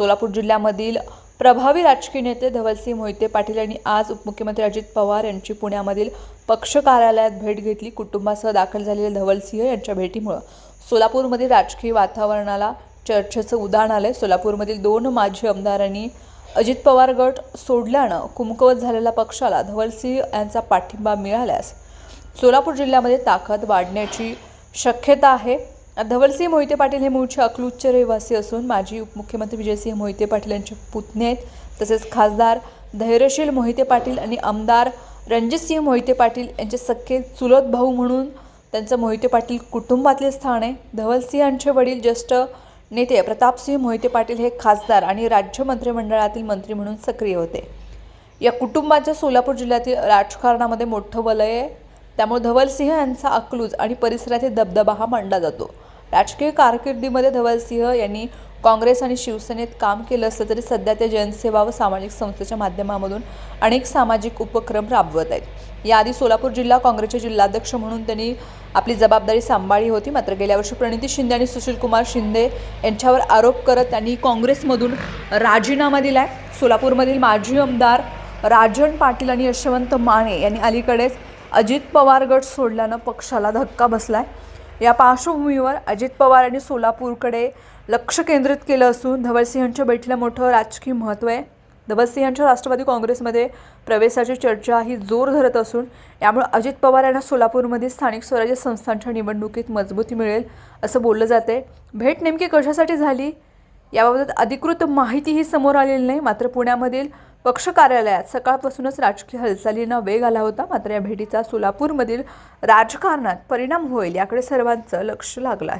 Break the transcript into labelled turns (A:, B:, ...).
A: सोलापूर जिल्ह्यामधील प्रभावी राजकीय नेते धवलसिंह मोहिते पाटील यांनी आज उपमुख्यमंत्री अजित पवार यांची पुण्यामधील पक्ष कार्यालयात भेट घेतली. कुटुंबासह दाखल झालेल्या धवलसिंह यांच्या भेटीमुळं सोलापूरमधील राजकीय वातावरणाला चर्चेचं उदाहरण आलंय. सोलापूरमधील दोन माजी आमदारांनी अजित पवार गट सोडल्यानं कुमकवत झालेल्या पक्षाला धवलसिंह यांचा पाठिंबा मिळाल्यास सोलापूर जिल्ह्यामध्ये ताकद वाढण्याची शक्यता आहे. धवलसिंह मोहिते पाटील हे मूळचे अकलूजचे रहिवासी असून माजी उपमुख्यमंत्री विजयसिंह मोहिते पाटील यांचे पुतणे आहेत. तसेच खासदार धैर्यशील मोहिते पाटील आणि आमदार रणजितसिंह मोहिते पाटील यांचे सख्खे चुलत भाऊ म्हणून त्यांचं मोहिते पाटील कुटुंबातले स्थान आहे. धवलसिंह यांचे वडील ज्येष्ठ नेते प्रतापसिंह मोहिते पाटील हे खासदार आणि राज्य मंत्रिमंडळातील मंत्री म्हणून सक्रिय होते. या कुटुंबाच्या सोलापूर जिल्ह्यातील राजकारणामध्ये मोठं वलय आहे. त्यामुळे धवलसिंह यांचा अकलूज आणि परिसरातील दबदबा हा मांडला जातो. राजकीय कारकिर्दीमध्ये धवलसिंह यांनी काँग्रेस आणि शिवसेनेत काम केलं असलं तरी सध्या ते जनसेवा व सामाजिक संस्थेच्या माध्यमामधून अनेक सामाजिक उपक्रम राबवत आहेत. याआधी सोलापूर जिल्हा काँग्रेसचे जिल्हाध्यक्ष म्हणून त्यांनी आपली जबाबदारी सांभाळली होती. मात्र गेल्या वर्षी प्रणिती शिंदे आणि सुशीलकुमार शिंदे यांच्यावर आरोप करत त्यांनी काँग्रेसमधून राजीनामा दिला आहे सोलापूरमधील माजी आमदार राजन पाटील आणि यशवंत माने यांनी अलीकडेच अजित पवार गट सोडल्यानं पक्षाला धक्का बसला आहे या पार्श्वभूमीवर अजित पवार यांनी सोलापूरकडे लक्ष केंद्रित केलं असून धवलसिंहांच्या भेटीला मोठं राजकीय महत्त्व आहे. धवलसिंहांच्या राष्ट्रवादी काँग्रेसमध्ये प्रवेशाची चर्चा ही जोर धरत असून यामुळे अजित पवार यांना सोलापूरमध्ये स्थानिक स्वराज्य संस्थांच्या निवडणुकीत मजबूती मिळेल असं बोललं जाते भेट नेमकी कशासाठी झाली? याबाबत अधिकृत माहितीही समोर आलेली नाही. मात्र पुण्यामधील पक्ष कार्यालयात सकाळपासूनच राजकीय हालचालींना वेग आला होता मात्र या भेटीचा सोलापूरमधील राजकारणात परिणाम होईल याकडे सर्वांचं लक्ष लागलं आहे.